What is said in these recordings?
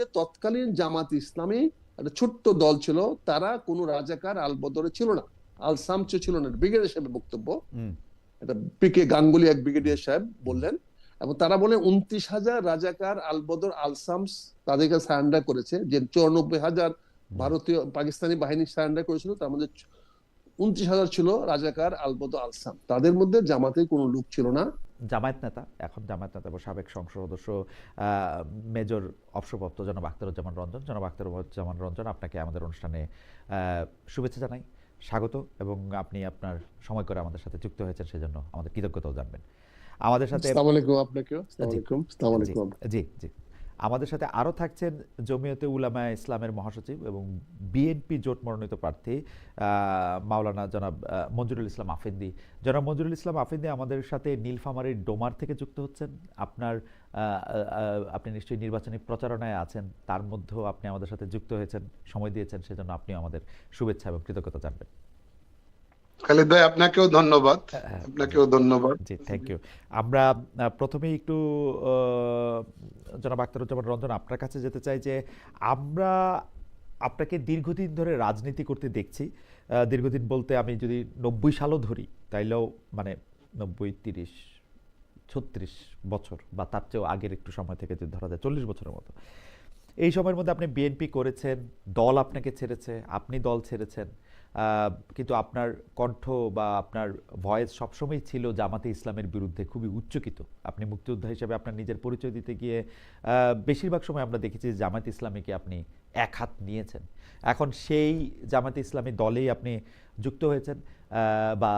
যে তৎকালীন জামাত ইসলামী একটা ছোট্ট দল ছিল তারা কোনো রাজাকার আল বদরে ছিল না। আল সামচে ছিল না ব্রিগেডিয়ার সাহেবের বক্তব্য। এটা পিকে গাঙ্গুলি এক ব্রিগেডিয়ার সাহেব বললেন। এবং তারা বলে উনত্রিশ হাজার রাজাকার আল বদর আল সামস তাদেরকে সারেন্ডার করেছে। যে চুরানব্বই হাজার ভারতীয় পাকিস্তানি বাহিনী সারেন্ডার করেছিল তার মধ্যে উনত্রিশ হাজার ছিল রাজাকার আল আলসাম তাদের মধ্যে জামাতের কোনো লোক ছিল না। জামায়াত নেতা এখন জামায়াত নেতা এবং সাবেক সংসদ সদস্য মেজর অবসরপ্রাপ্ত জনাব আখতারুজ্জামান রঞ্জন। জনাব আখতারুজ্জামান রঞ্জন আপনাকে আমাদের অনুষ্ঠানে শুভেচ্ছা জানাই স্বাগত এবং আপনি আপনার সময় করে আমাদের সাথে যুক্ত হয়েছেন সেজন্য আমাদের কৃতজ্ঞতাও জানবেন। আমাদের সাথে জি জি। আমাদের সাথে আরও থাকছেন জমিয়তে উলামা ইসলামের মহাসচিব এবং বিএনপি জোট মনোনীত প্রার্থী মাওলানা জনাব মঞ্জুরুল ইসলাম আফেন্দি। জনাব মঞ্জুরুল ইসলাম আফেন্দি আমাদের সাথে নীলফামারীর ডোমার থেকে যুক্ত হচ্ছেন। আপনার আপনি নিশ্চয়ই নির্বাচনী প্রচারণায় আছেন, তার মধ্যেও আপনি আমাদের সাথে যুক্ত হয়েছেন, সময় দিয়েছেন, সেজন্য আপনিও আমাদের শুভেচ্ছা এবং কৃতজ্ঞতা জানবেন। খালিদ ভাই আপনাকেও ধন্যবাদ। আপনাকেও ধন্যবাদ। জি থ্যাংক ইউ আমরা আহ, প্রথমেই একটু জনাব আখতারুজ্জামান রঞ্জন আপনার কাছে যেতে চাই যে আমরা আপনাকে দীর্ঘদিন ধরে রাজনীতি করতে দেখছি। দীর্ঘদিন বলতে আমি যদি নব্বই সালও ধরি তাইলেও মানে নব্বই তিরিশ ছত্রিশ বছর বা তার চেয়েও আগের একটু সময় থেকে যদি ধরা যায় চল্লিশ বছরের মতো। এই সময়ের মধ্যে আপনি বিএনপি করেছেন দল আপনাকে ছেড়েছে আপনি দল ছেড়েছেন। কিন্তু আপনার কণ্ঠ বা আপনার ভয়েস সবসময় ছিল জামাতে ইসলামের বিরুদ্ধে খুবই উচ্চকিত। আপনি মুক্তিযোদ্ধা হিসেবে আপনার নিজের পরিচয় দিতে গিয়ে বেশিরভাগ সময় আমরা দেখেছি জামাতে ইসলামীকে আপনি এক হাত নিয়েছেন। এখন সেই জামাতে ইসলামী দলেই আপনি যুক্ত হয়েছেন বা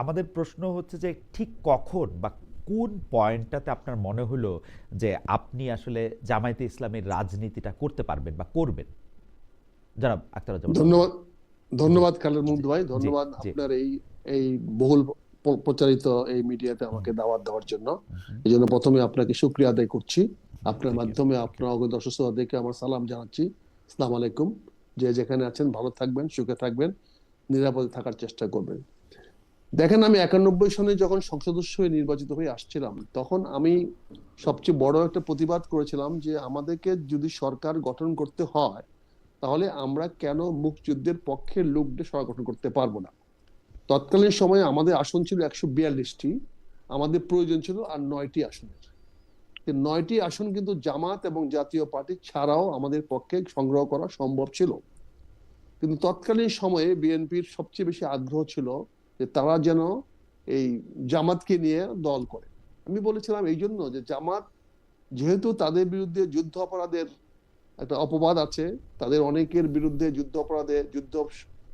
আমাদের প্রশ্ন হচ্ছে যে ঠিক কখন বা কোন পয়েন্টটাতে আপনার মনে হলো যে আপনি আসলে জামায়াতে ইসলামের রাজনীতিটা করতে পারবেন বা করবেন? জনাব আখতারুজ্জামান ধন্যবাদ। ধন্যবাদ খালেদ মুগ্ধ ভাই ধন্যবাদ আপনার এই এই বহুল প্রচারিত এই মিডিয়াতে আমাকে দাওয়াত দেওয়ার জন্য। এই জন্য প্রথমে আপনাকে শুক্রিয়া আদায় করছি। আপনার মাধ্যমে আপনার অগত শ্রোতাদেরকে আমার সালাম জানাচ্ছি। আসসালামু আলাইকুম। যে যেখানে আছেন ভালো থাকবেন সুখে থাকবেন নিরাপদে থাকার চেষ্টা করবেন। দেখেন আমি একানব্বই সনে যখন সংসদ হয়ে নির্বাচিত হয়ে আসছিলাম তখন আমি সবচেয়ে বড় একটা প্রতিবাদ করেছিলাম যে আমাদেরকে যদি সরকার গঠন করতে হয় তাহলে আমরা কেন মুক্তিযুদ্ধের পক্ষে লোকদের সরকার গঠন করতে পারব না? তৎকালীন সময়ে আমাদের আসন ছিল একশো বিয়াল্লিশটি, আমাদের প্রয়োজন ছিল আর নয়টি আসনের। নয়টি আসন কিন্তু জামাত এবং জাতীয় পার্টি ছাড়াও আমাদের পক্ষে সংগ্রহ করা সম্ভব ছিল। কিন্তু তৎকালীন সময়ে বিএনপির সবচেয়ে বেশি আগ্রহ ছিল যে তারা যেন এই জামাতকে নিয়ে দল করে। আমি বলেছিলাম এই জন্য যে জামাত যেহেতু তাদের বিরুদ্ধে যুদ্ধ অপরাধের একটা অপবাদ আছে। তাদের অনেকের বিরুদ্ধে যুদ্ধ অপরাধে যুদ্ধ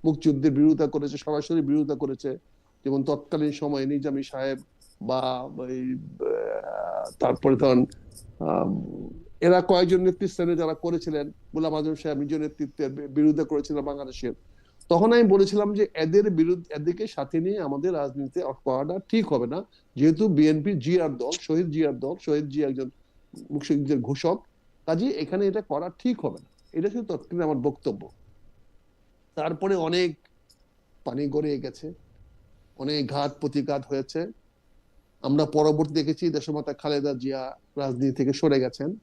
মুক্তিযুদ্ধের বিরোধিতা করেছে, সরাসরি বিরোধিতা করেছে। যেমন তৎকালীন সময়ে নিজামি সাহেব বা তারপরে ধরেন এরা কয়েকজন নেতৃস্থানে যারা করেছিলেন, গোলাম আজম সাহেব নিজ নেতৃত্বের বি- বিরোধিতা করেছিলেন বাংলাদেশের। তখন আমি বলেছিলাম যে এদের বিরুদ্ধে, এদেরকে সাথে নিয়ে আমাদের রাজনীতিতে করাটা ঠিক হবে না। যেহেতু বিএনপি জিয়ার দল, শহীদ জিয়ার দল, শহীদ জি একজন মুক্তিযুদ্ধের ঘোষক কাজে এখানে এটা করা ঠিক হবে না। এটা শুধু তৎকালীন আমার বক্তব্য। তারপরে অনেক পানি গড়িয়ে গেছে, অনেক ঘাত প্রতিঘাত হয়েছে। আমরা পরবর্তী দেখেছি দেশমাতা খালেদা জিয়া রাজনীতি থেকে সরে গেছেন।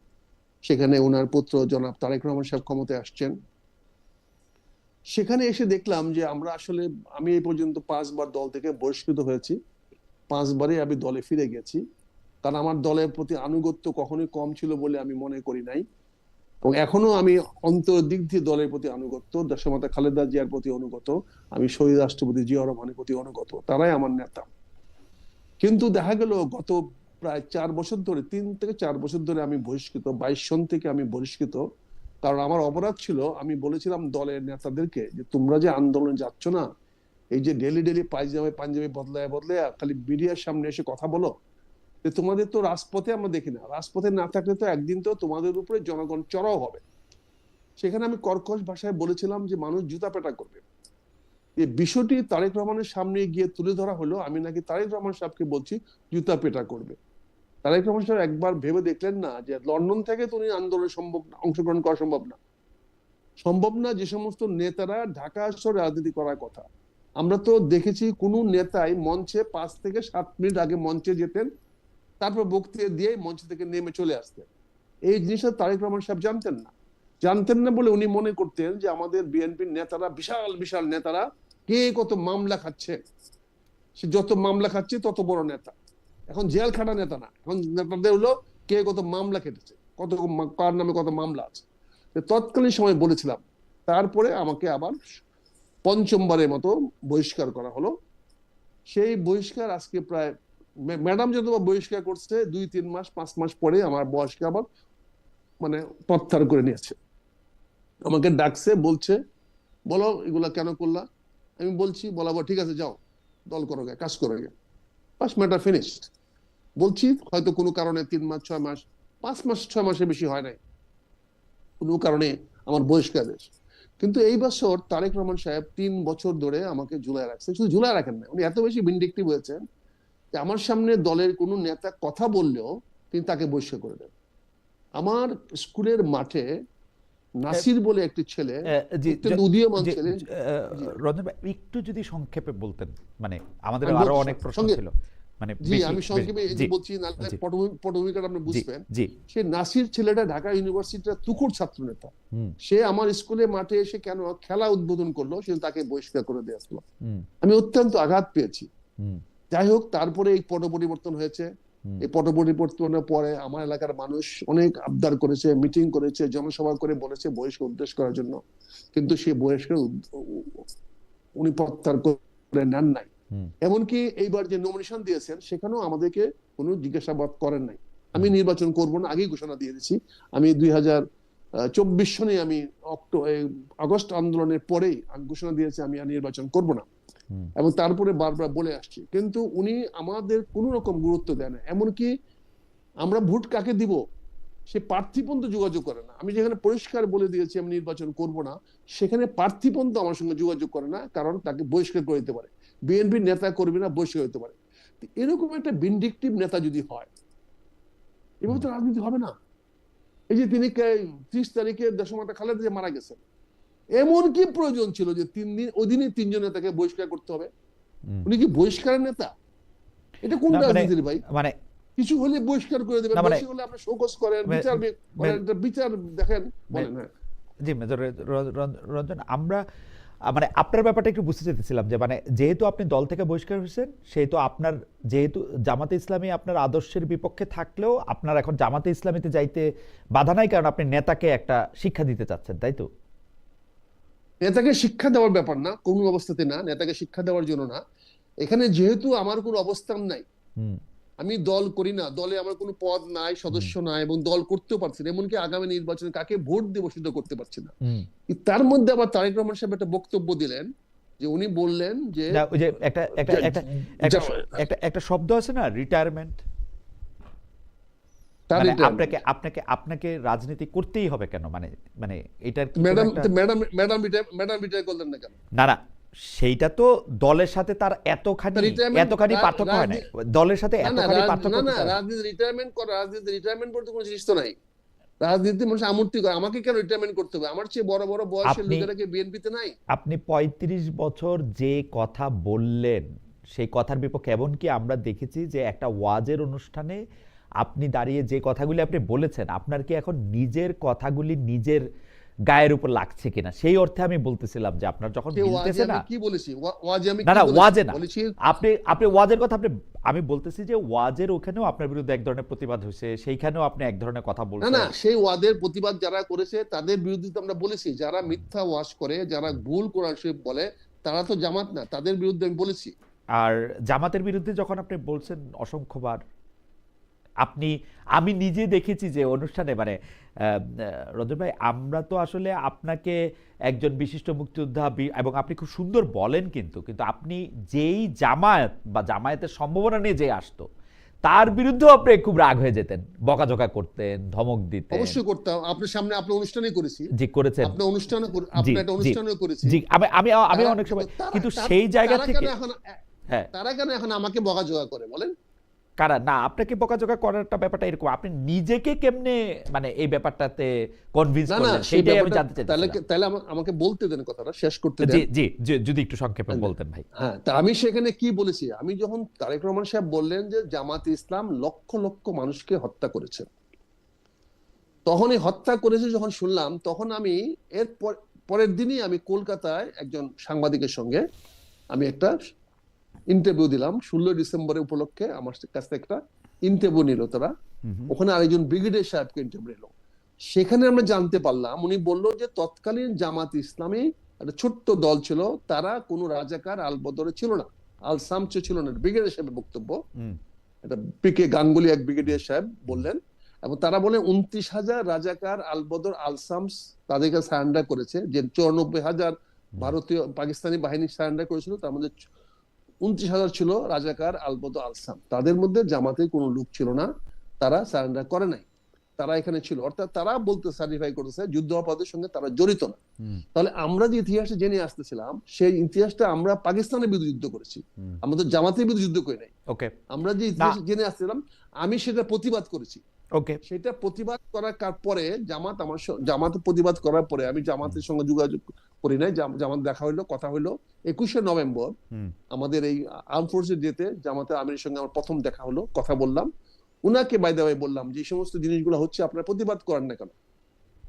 সেখানে ওনার পুত্র জনাব তারেক রহমান সাহেব ক্ষমতায় আসছেন। সেখানে এসে দেখলাম যে আমরা আসলে, আমি এই পর্যন্ত পাঁচবার দল থেকে বহিষ্কৃত হয়েছি। পাঁচবারই আমি দলে ফিরে গেছি। কারণ আমার দলের প্রতি আনুগত্য কখনোই কম ছিল বলে আমি মনে করি নাই। এবং এখনও আমি অন্তর দিক দিয়ে দলের প্রতি আনুগত্য দেশমাতা খালেদা জিয়ার প্রতি অনুগত, আমি শহীদ রাষ্ট্রপতি জিয়া রহমানের প্রতি অনুগত, তারাই আমার নেতা। কিন্তু দেখা গেল গত প্রায় চার বছর ধরে, তিন থেকে চার বছর ধরে আমি বহিষ্কৃত, বাইশ সন থেকে আমি বহিষ্কৃত। কারণ আমার অপরাধ ছিল, আমি বলেছিলাম দলের নেতাদেরকে যে তোমরা যে আন্দোলনে যাচ্ছ না, এই যে ডেলি ডেলি পায়জামে পাঞ্জাবি বদলায় বদলায়, খালি মিডিয়ার সামনে এসে কথা বলো যে তোমাদের তো রাজপথে আমরা দেখি না। রাজপথে না থাকলে তো একদিন তো তোমাদের উপরে জনগণ চড়াও হবে। সেখানে আমি কর্কশ ভাষায় বলেছিলাম যে মানুষ জুতা পেটা করবে। এই বিষয়টি তারেক রহমানের সামনে গিয়ে তুলে ধরা হলো। আমি নাকি তারেক রহমান সাহেবকে বলছি, জুতা পেটা করবে। তারেক রহমান সাহেব একবার ভেবে দেখলেন না যে লন্ডন থেকে তো উনি আন্দোলনে সম্ভব না, অংশগ্রহণ করা সম্ভব না। সম্ভব না যে সমস্ত নেতারা ঢাকা শহরে রাজনীতি করার কথা। আমরা তো দেখেছি কোন নেতাই মঞ্চে পাঁচ থেকে সাত মিনিট আগে মঞ্চে যেতেন তারপর বক্তৃতা দিয়ে মঞ্চ থেকে নেমে চলে আসতেন। এই জিনিসটা তারেক রহমান সাহেব জানতেন না। জানতেন না বলে উনি মনে করতেন যে আমাদের বিএনপির নেতারা, বিশাল বিশাল নেতারা কে কত মামলা খাচ্ছে। সে যত মামলা খাচ্ছে, তত বড় নেতা। এখন জেল খাটা নেতা না। এখন নেতাদের হলো কে কত মামলা কেটেছে কত কার নামে কত মামলা আছে। তৎকালীন সময় বলেছিলাম, তারপরে আমাকে আবার পঞ্চমবারের মতো বহিষ্কার করা হলো। সেই বহিষ্কার আজকে প্রায় ম্যাডাম যত বহিষ্কার করছে, দুই, তিন মাস, পাঁচ মাস পরে আমার বয়সকে আবার মানে প্রত্যাহার করে নিয়েছে। আমাকে ডাকছে, বলছে, বলো এগুলা কেন করলা? আমি বলছি বলাবো ঠিক আছে, যাও, দল করো গে কাজ করো গে বাস ম্যাটার ফিনিশড বলছি, হয়তো কোনো কারণে তিন মাস, ছয় মাস, পাঁচ মাস, ছয় মাসের বেশি হয় নাই। কোনো কারণে আমার বহিষ্কার হয়েছে। কিন্তু এই বছর তারেক রহমান সাহেব তিন বছর ধরে আমাকে ঝুলাই রাখছে। শুধু ঝুলাই রাখেন না, উনি এত বেশি ভিন্ডিকটিভ হয়েছেন। আমার সামনে দলের কোনো নেতা কথা বললেও তিনি তাকে বহিষ্কার করে দেন। আমার স্কুলের মাঠে নাসির বলে একটি ছেলে উদীয়মান রঞ্জন একটু যদি সংক্ষেপে বলতেন মানে আমাদের আমি আরও অনেক প্রশ্ন ছিল। মানে জি আমি সংক্ষেপে এই বলছি পটভূমিকাটা আপনি বুঝবেন। সে নাসির ছেলেটা ঢাকা ইউনিভার্সিটির তুখুর ছাত্র নেতা। সে আমার স্কুলে মাঠে এসে কেন খেলা উদ্বোধন করল সে তাকে বহিষ্কার করে দিয়ে আসলো আমি অত্যন্ত আঘাত পেয়েছি। যাই হোক তারপরে এই পট পরিবর্তন হয়েছে। এই পট পরিবর্তনের পরে আমার এলাকার মানুষ অনেক আবদার করেছে মিটিং করেছে জনসভা করে বলেছে বহিষ্কার উদ্দেশ্য করার জন্য। কিন্তু সেই বহিষ্কার উনি প্রত্যাহার করে নেন নাই। এমনকি এইবার যে নমিনেশন দিয়েছেন সেখানেও আমাদেরকে কোনো জিজ্ঞাসাবাদ করেন নাই। আমি নির্বাচন করব না আগেই ঘোষণা দিয়ে দিয়েছি। আমি দুই হাজার চব্বিশ সনে আমি অক্টো আগস্ট আন্দোলনের পরেই ঘোষণা দিয়েছি আমি আর নির্বাচন করব না। এবং তারপরে বারবার বলে আসছি। কিন্তু উনি আমাদের কোন রকম গুরুত্ব দেয় না। এমনকি আমরা ভোট কাকে দিব, সে প্রার্থী পর্যন্ত যোগাযোগ করে না। আমি যেখানে পরিষ্কার বলে দিয়েছি, আমি নির্বাচন করব না, সেখানে প্রার্থী পর্যন্ত আমার সঙ্গে যোগাযোগ করে না, কারণ তাকে বহিষ্কার করে দিতে পারে। বিএনপির নেতা কর্মীরা বহিষ্কার হতে পারে। এরকম একটা ভিন্ডিকটিভ নেতা যদি হয়, এভাবে তো রাজনীতি হবে না। এই যে তিনি ত্রিশ তারিখে দেশমাতা খালেদা যে মারা গেছেন। এমন কি প্রয়োজন ছিল যে তিন দিন ওই দিনই তিনজন নেতাকে বহিষ্কার করতে হবে। উনি কি বহিষ্কারের নেতা? এটা কোন মানে- রাজনীতির ভাই? মানে কিছু হলে বহিষ্কার করে দেবেন মানে- বেশি হলে আপনি শোকজ করেন বিচার বিচার দেখেন বলেন হ্যাঁ। জি মেজর রঞ্জন আমরা মানে আপনার ব্যাপারটা একটু বুঝতে চাইতেছিলাম যে মানে যেহেতু আপনি দল থেকে বহিষ্কার হয়েছেন সেহেতু আপনার যেহেতু জামাতে ইসলামী আপনার আদর্শের বিপক্ষে থাকলেও আপনার এখন জামাতে ইসলামীতে যাইতে বাধা নাই কারণ আপনি নেতাকে একটা শিক্ষা দিতে চাচ্ছেন তাই তো? নেতাকে শিক্ষা দেওয়ার ব্যাপার না কোনো অবস্থাতে না নেতাকে শিক্ষা দেওয়ার জন্য না। এখানে যেহেতু আমার কোনো অবস্থান নাই আমি দল করি না দলে আমার কোনো পদ নাই সদস্য নাই এবং দল করতেও পারছি না এমনকি আগামী নির্বাচনে কাকে ভোট দেবো সেটা করতে পারছি না। তার মধ্যে আবার তারেক রহমান সাহেব একটা বক্তব্য দিলেন যে উনি বললেন যে একটা একটা একটা একটা শব্দ আছে না রিটায়ারমেন্ট মানে আপনাকে আপনাকে আপনাকে রাজনীতি করতেই হবে কেন? মানে মানে এটার madam madam madam madam retire করলেন না কেন? না না সেইটা তো দলের সাথে তার এতখানি এতখানি পার্থক্য হয় না দলের সাথে এতখানি পার্থক্য না না রাজনীতি রিটায়ারমেন্ট করা রাজনীতি রিটায়ারমেন্ট বলতে কোনো জিনিস তো নাই। রাজনীতি মানুষ আমূর্তি করে। আমাকে কেন রিটায়ারমেন্ট করতে হবে? আমার চেয়ে বড় বড় বয়সের লোকেরা কি বিএনপিতে নাই? আপনি ৩৫ বছর যে কথা বললেন সেই কথার বিপক্ষে এমনকি আমরা দেখেছি যে একটা ওয়াজের অনুষ্ঠানে আপনি দাঁড়িয়ে যে কথাগুলি আপনি বলেছেন আপনার কি এখন নিজের কথাগুলি নিজের গায়ের উপর লাগছে কিনা? সেই অর্থে আমি বলতেছিলাম যে আপনার যখন মিলতেছে না কি বলেছি? ওয়াজে আমি না না ওয়াজে না। আপনি আপনি ওয়াজের কথা আপনি আমি বলতেছি যে ওয়াজের ওখানেও আপনার বিরুদ্ধে এক ধরনের প্রতিবাদ হয়েছে সেইখানেও আপনি এক ধরনের কথা না বলছেন। না সেই ওয়াদের প্রতিবাদ যারা করেছে তাদের বিরুদ্ধে তো আমরা বলেছি যারা মিথ্যা ওয়াজ করে যারা ভুল কোরআন শরীফ বলে তারা তো জামাত না তাদের বিরুদ্ধে আমি বলেছি। আর জামাতের বিরুদ্ধে যখন আপনি বলছেন অসংখ্যবার আপনি আমি নিজে দেখেছি যে অনুষ্ঠানে মানে রঞ্জন ভাই আমরা তো আসলে আপনাকে একজন বিশিষ্ট মুক্তিযোদ্ধা এবং আপনি খুব সুন্দর বলেন কিন্তু কিন্তু আপনি যেই জামায়াত বা জামায়াতের সম্ভাবনা নিয়ে যে আসতো তার বিরুদ্ধেও আপনি খুব রাগ হয়ে যেতেন বকাঝকা করতেন ধমক দিতেন। অবশ্যই করতাম। আপনার সামনে আপনার অনুষ্ঠানে করেছি। জি করেছেন। আপনি অনুষ্ঠানে জি, একটা জি, অনুষ্ঠানেও করেছি। জি আমি আমি আমি অনেক সময় কিন্তু সেই জায়গা থেকে হ্যাঁ। তারা কেন এখন আমাকে বকাঝকা করে বলেন? কারা? না আপনাকে বকাঝকা করারটা ব্যাপারটা এরকম? আপনি নিজেকে কেমনে মানে এই ব্যাপারটাতে কনভিন্স করলেন? সেটাই আমি জানতে তাহলে তাহলে আমাকে বলতে দেন কথাটা শেষ করতে দেন। জি জি, যদি একটু সংক্ষেপে বলতেন ভাই। হ্যাঁ তা আমি সেখানে কি বলেছি? আমি যখন তারেক রহমান সাহেব বললেন যে জামাত ইসলাম লক্ষ লক্ষ মানুষকে হত্যা করেছে তখনই হত্যা করেছে যখন শুনলাম তখন আমি এর পর- পরের দিনই আমি কলকাতায় একজন সাংবাদিকের সঙ্গে আমি একটা ইন্টারভিউ দিলাম ষোলো ডিসেম্বরের উপলক্ষে আমার কাছ থেকে একটা ইন্টারভিউ নিল তারা। ওখানে আরেকজন ব্রিগেডিয়ার সাহেবকে ইন্টারভিউ নিল। সেখানে আমরা জানতে পারলাম উনি বলল যে তৎকালীন জামাত ইসলামী একটা ছোট্ট দল ছিল তারা কোনো রাজাকার আল বদরে ছিল না। আল সামচে ছিল না ব্রিগেডিয়ার সাহেবের বক্তব্য। এটা পিকে গাঙ্গুলি এক ব্রিগেডিয়ার সাহেব বললেন। এবং তারা বলেন উনত্রিশ হাজার রাজাকার আলবদর আলসামস তাদেরকে সারেন্ডার করেছে। যে চুরানব্বই হাজার ভারতীয় পাকিস্তানি বাহিনী সারেন্ডার করেছিল তার মধ্যে উনত্রিশ হাজার ছিল রাজাকার আলবদর আলসাম। তাদের মধ্যে জামাতে কোনো লোক ছিল না তারা সারেন্ডার করে নাই। তারা এখানে ছিল। অর্থাৎ তারা বলতে সার্টিফাই করেছে যুদ্ধ অপরাধের সঙ্গে তারা জড়িত না। তাহলে আমরা যে ইতিহাসে জেনে আসতেছিলাম সেই ইতিহাসটা আমরা পাকিস্তানের বিরুদ্ধে যুদ্ধ করেছি। আমরা তো জামাতের বিরুদ্ধে যুদ্ধ করি নাই। ওকে। আমরা যে ইতিহাস জেনে আসছিলাম আমি সেটা প্রতিবাদ করেছি। ওকে। সেটা প্রতিবাদ করার পরে জামাত আমার জামাত প্রতিবাদ করার পরে আমি জামাতের সঙ্গে যোগাযোগ করি নাই জাম- জামাত দেখা হইল কথা হইল। একুশে নভেম্বর আমাদের এই আর্ম ফোর্সের যেতে জামাতের আমিরের সঙ্গে আমার প্রথম দেখা হলো কথা বললাম। উনাকে বাই দাওয়াই বললাম যে সমস্ত জিনিসগুলো হচ্ছে আপনারা প্রতিবাদ করেন না কেন?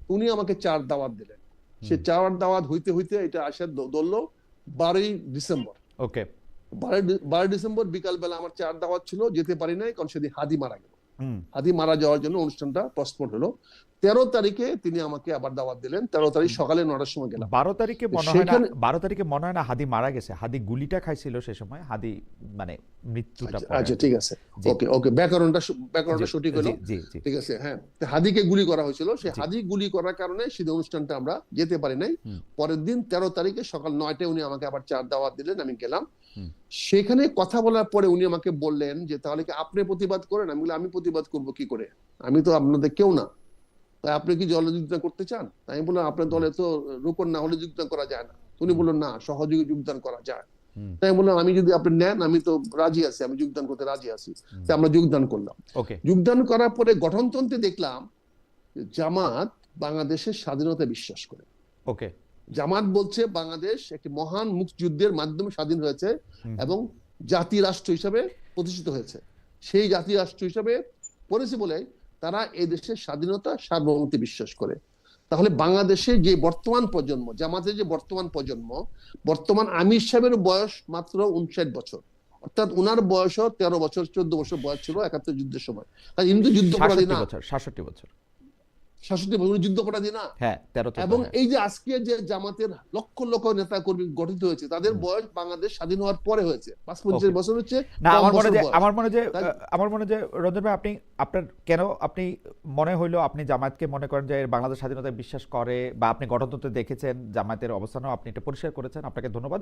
উনি আমাকে চার দাওয়াত দিলেন। সে চার দাওয়াত হইতে হইতে এটা আসার ধরলো বারোই ডিসেম্বর। ওকে। বারোই ডিসেম্বর বিকালবেলা আমার চার দাওয়াত ছিল যেতে পারি নাই কারণ সেদিন হাদি মারা গেল হাদি মারা যাওয়ার জন্য অনুষ্ঠানটা পোস্টপোন হলো। তেরো তারিখে তিনি আমাকে আবার দাওয়াত দিলেন। তেরো তারিখ সকালে নটার সময় গেলাম। বারো তারিখে মনে হয় না বারো তারিখে মনে হয় না হাদি মারা গেছে। হাদি গুলিটা খাইছিল সে সময়। হাদি মানে মৃত্যুটা আচ্ছা, আচ্ছা ঠিক আছে। ওকে ওকে ব্যাকরণটা ব্যাকরণটা সঠিক হলো? ঠিক আছে হ্যাঁ। হাদিকে গুলি করা হয়েছিল। সেই হাদি গুলি করার কারণে সেই অনুষ্ঠানটা আমরা যেতে পারি নাই। পরের দিন তেরো তারিখে সকাল নয়টায় উনি আমাকে আবার চার দাওয়াত দিলেন। আমি গেলাম। সেখানে কথা বলার পরে উনি আমাকে বললেন যে তাহলে কি আপনি প্রতিবাদ করেন? আমি বললাম আমি প্রতিবাদ করব কি করে? আমি তো আপনাদের কেউ না। তাই আপনি কি দলে যোগদান করতে চান? তাই আমি বললাম আপনার দলে তো রোকন না হলে যোগদান করা যায় না। উনি বললেন না সহযোগী যোগদান করা যায়। তাই আমি বললাম আমি যদি আপনি নেন আমি তো রাজি আছি আমি যোগদান করতে রাজি আছি। তাই আমরা যোগদান করলাম। ওকে। যোগদান করার পরে গঠনতন্ত্রে দেখলাম জামাত বাংলাদেশের স্বাধীনতা বিশ্বাস করে। ওকে। জামাত বলছে বাংলাদেশ একটি মহান মুক্তিযুদ্ধের মাধ্যমে স্বাধীন হয়েছে এবং জাতি রাষ্ট্র হিসাবে প্রতিষ্ঠিত হয়েছে। সেই জাতি রাষ্ট্র হিসাবে পড়েছে বলে তারা এই দেশের স্বাধীনতা সার্বভৌমত্বে বিশ্বাস করে। তাহলে বাংলাদেশে যে বর্তমান প্রজন্ম জামাতের যে বর্তমান প্রজন্ম বর্তমান আমির সাহেবের বয়স মাত্র উনষাট বছর। অর্থাৎ উনার বয়সও তেরো বছর চোদ্দ বছর বয়স ছিল একাত্তর যুদ্ধের সময়। তাই কিন্তু যুদ্ধপরাধী সাতষট্টি না বছর। না হ্যাঁ এবং এই যে আজকে যে জামাতের লক্ষ লক্ষ নেতা কর্মী গঠিত হয়েছে তাদের বয়স বাংলাদেশ স্বাধীন হওয়ার পরে হয়েছে পাঁচ পঞ্চাশ বছর হচ্ছে না আমার মনে বছর যে আমার মনে যে আমার মনে যে রঞ্জন ভাই আপনি আপনার কেন আপনি মনে হইল আপনি জামায়াতকে মনে করেন যে বাংলাদেশ স্বাধীনতায় বিশ্বাস করে বা আপনি গণতন্ত্রে দেখেছেন জামায়াতের অবস্থানও আপনি এটা পরিষ্কার করেছেন আপনাকে ধন্যবাদ।